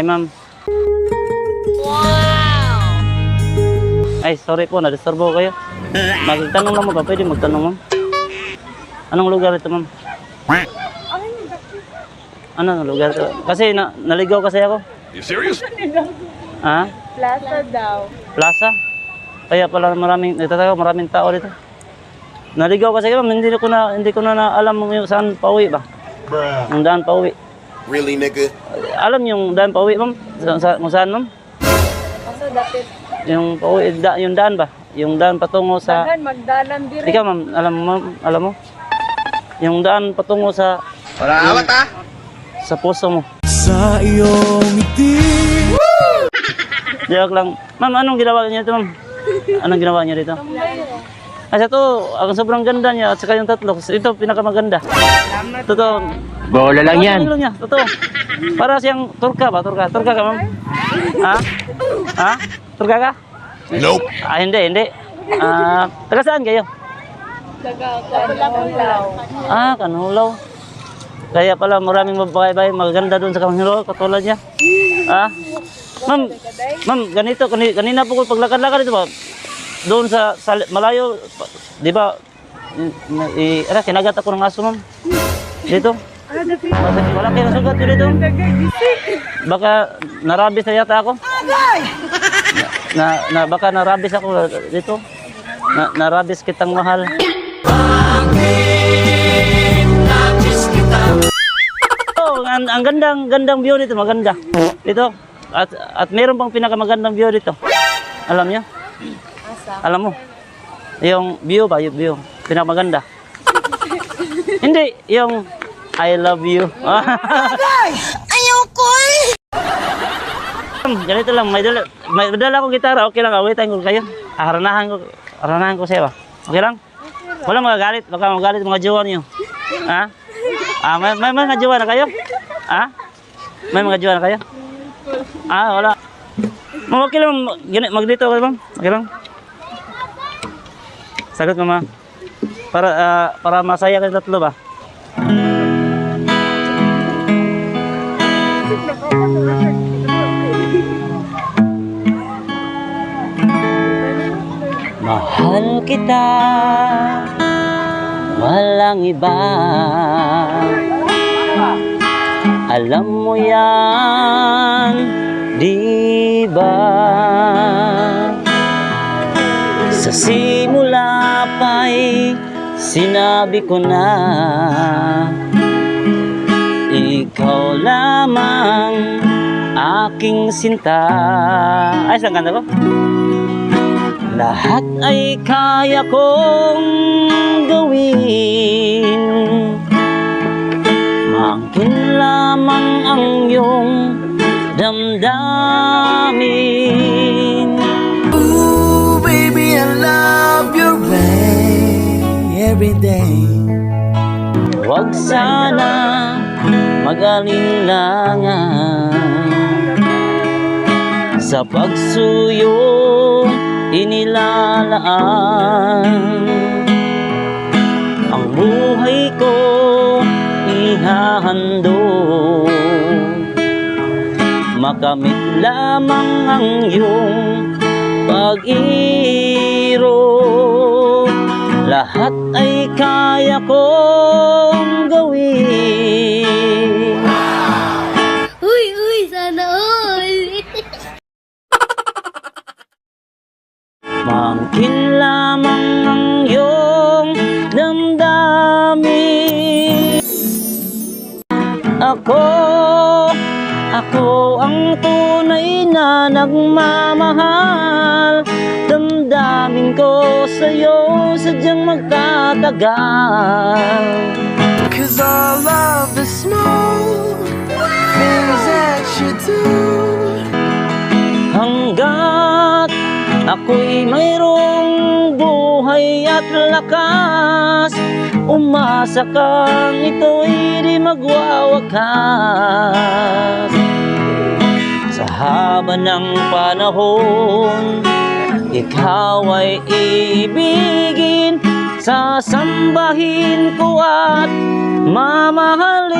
Hi, ma'am. Ay, sorry po, na-disturbo ko kayo. Magtanong lang mo ba? Pwede magtanong, ma'am? Anong lugar ito, ma'am? Ano lugar ito? Kasi na, naligaw kasi ako. You serious? Ha? Plaza daw. Plaza? Kaya pala maraming, nagtataka maraming tao dito. Naligaw kasi ma'am, hindi ko na, hindi ko na, na alam yung saan pauwi ba? Yung daan pauwi. Really, nigga? Alam yung daan pauwi, ma'am? Sa, sa, kung saan, ma'am? Kaso dapit. Yung pauwi, da, yung daan ba? Yung daan patungo sa... Dagan, magdalan diri. Ikaw, ma'am, alam mo, ma'am, alam mo? Yung daan patungo sa... Wala awat ah! sa puso mo. Sa iyong ngiti Joke lang. Ma'am, anong ginawa niyo dito, ma'am? Anong ginawa niyo dito? Kasi to, ang sobrang ganda niya at saka yung tatlo. Ito, pinakamaganda. Totoo. Bola lang yan. Ano niya? Totoo. Para siyang turka ba? Turka. Turka ka, ma'am? Ha? Ha? Turka ka? Nope. Ah, hindi, hindi. Ah, taga saan kayo? Daga, kanulaw. Ah, kanulaw. Kaya pala maraming babae-bae maganda doon sa kanulaw, katulad niya. Ah? Ma'am, ma'am, ganito, kanina, kanina po ko paglakad-lakad dito ba? Doon sa, sa malayo, di ba, i, ano, kinagat ako ng aso, ma'am. Dito. Kasi wala kayo nasugat yun dito. Baka narabis na yata ako. Na, na, baka narabis ako dito. Na, narabis kitang mahal. Oh, ang, ang gandang gandang view dito, maganda. Dito. At at meron pang pinakamagandang view dito. Alam niyo? Alam mo? Yung view ba, yung view. Pinakamaganda. Hindi, yung I love you. Ayoko eh Ganito lang, may dala, may dala akong gitara, okay lang, awitan ko kayo. Aranahan ko, aranahan ko sa'yo ba? Okay lang? Wala magagalit, baka magalit mga jowa niyo. Ha? Ah, may, may mga jowa na kayo? Ha? May mga jowa na kayo? Ah, wala. Okay lang, gini- magdito kayo, ma'am. Okay lang? Sagot mo, ma'am. Para, ah, para masaya kayo tatlo ba? Mahal kita Walang iba Alam mo yan Di ba Sa simula pa'y Sinabi ko na Ikaw lamang Aking sinta. Ay, saan ganda ko? Lahat ay kaya kong gawin. Mangkin lamang ang iyong damdamin Every day Huwag sana mag-alinlangan Sa pagsuyo inilalaan. Ang buhay ko ihahandog Makamit lamang ang iyong pag-iro Lahat ay kaya kong gawin. Uy, uy, sana all. Mangkin lamang ang iyong damdamin. Ako, ako ang tunay na nagmamahal. Damdamin ko sa'yo sadyang magtatagal Cause all of the small. Things that you do. Hanggat ako'y mayroong buhay at lakas Umasa kang ito'y di magwawakas. Sa haba ng panahon ikaw ay ibigin Sasambahin ko at mamahalin.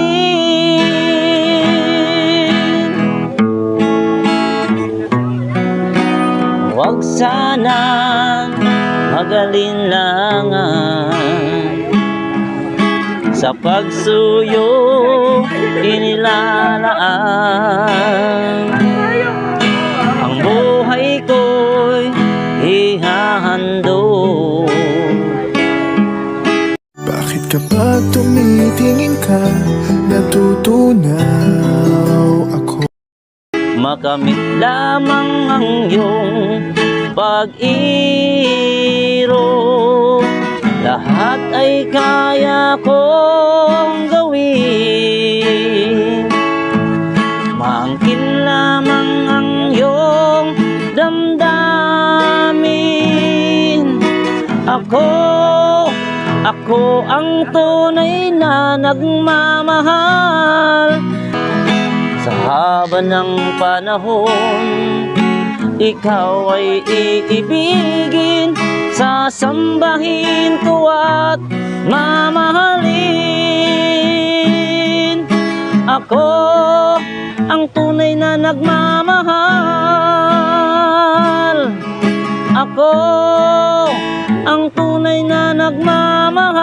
Huwag sanang magalinlangan Sa pagsuyo inilalaan. Ihahandog. Bakit kapag tumitingin ka? Natutunaw ako. Makamit lamang ang iyong pag-iro. Lahat ay kaya kong gawin ako ang tunay na nagmamahal. Sa haba ng panahon Ikaw ay iibigin. Sasambahin ko at mamahalin. Ako ang tunay na nagmamahal Ako ang tunay na nagmamahal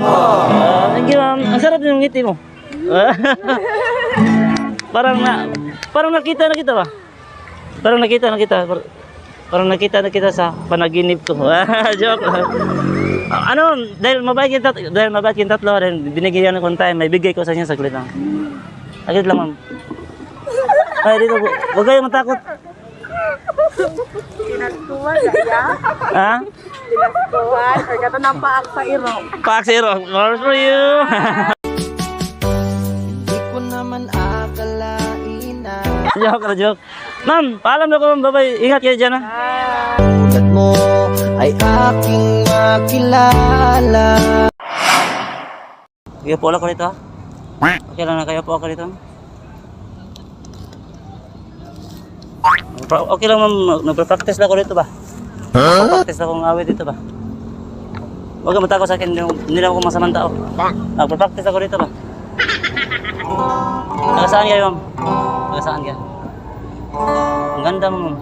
Ah, Thank you, ma'am. Ang sarap yung ngiti mo. parang na parang nakita na kita ba? Parang nakita na kita. Par- Parang nakita na kita sa panaginip ko. Joke. Ano, dahil mabait yung tatlo, dahil mabait yung tatlo, rin, binigyan ko ng time, may bigay ko sa inyo saglit lang. Saglit lang, ma'am. Ay, dito, hu- huwag kayong matakot. Pinagkuhan, kaya? Ha? Pinagkuhan, or gato ng paak sa iro. Pack zero. More for you. Di ko naman akalain na joke na joke. Ma'am, paalam na ko, ma'am. Bye-bye. Ingat kayo dyan, ha. Ugat mo ay aking makilala Kaya po ako dito, ha. Okay lang na kayo po ako dito. Okay lang, ma'am. Nagpa-practice lang ako dito ba? Nagpa-practice lang akong awit dito ba? Huwag ka matakot sa akin, hindi lang ako masamang tao. Nagpa-practice ako dito ba? Taga saan kayo, ma'am? Taga saan ka? Ang ganda mo, ma'am.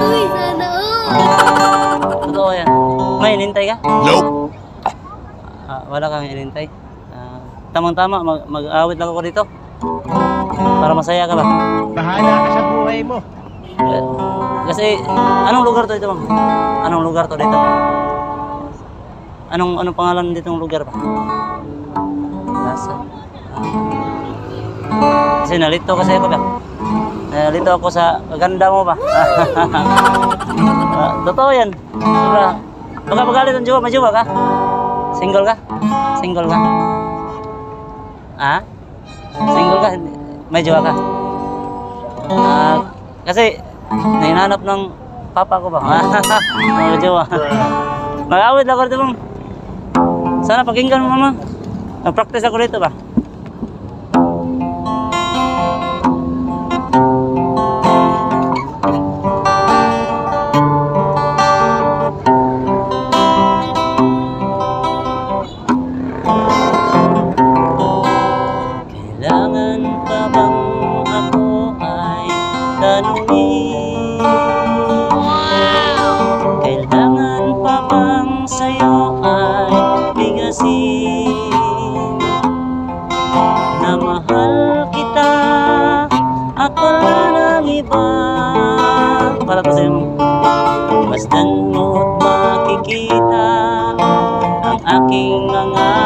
Uy, sana all! Totoo yan. May inintay ka? Nope. Ah, wala kang inintay. Ah, tamang-tama, mag- mag-awit lang ako dito. Para masaya ka ba? Bahala ka sa buhay mo. Eh, kasi, anong lugar to ito, ma'am? Anong lugar to dito? Anong anong pangalan dito ng lugar? Nasa. Ah. Kasi nalito kasi ako ba? Nalito ako sa ganda mo ba? Ah, totoo yan. Sobra. Baka magalit ang jowa, may jowa ka? Single ka? Single ka? Ah? Single ka? May jowa ka? Ah, kasi nahinanap ng papa ko ba? Mga jowa. Mag-awit lang ako dito, ma'am. Sana pakinggan mo, mama. Nag-practice ako dito ba? Aking mga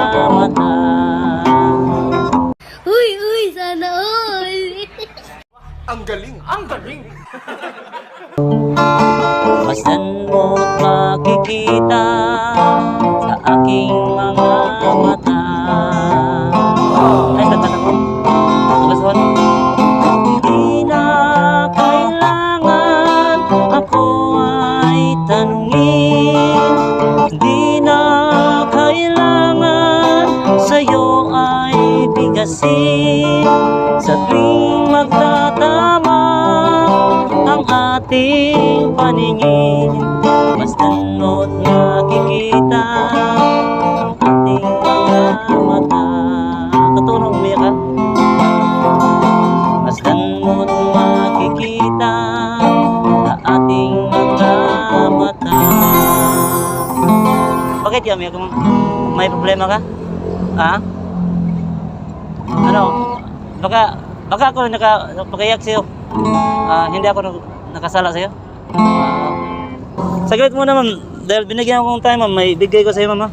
Yun, may, problema ka? Ha? Ano? Baka, baka ako naka, pagkayak sa'yo. Ah, hindi ako nakasala sa'yo. Ah, saglit muna ma'am, dahil binigyan ko ng time ma'am, may bigay ko sa'yo ma'am. ah.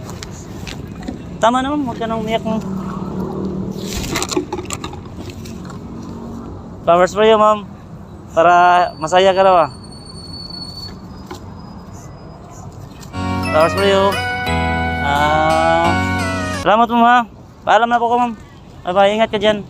Tama na ma'am, huwag ka nang umiyak ma'am. Flowers for you ma'am. Para masaya ka raw ah. Flowers for you. Ah, salamat ma'am ha. Paalam na po ko ma'am. Bye bye, ingat ka dyan.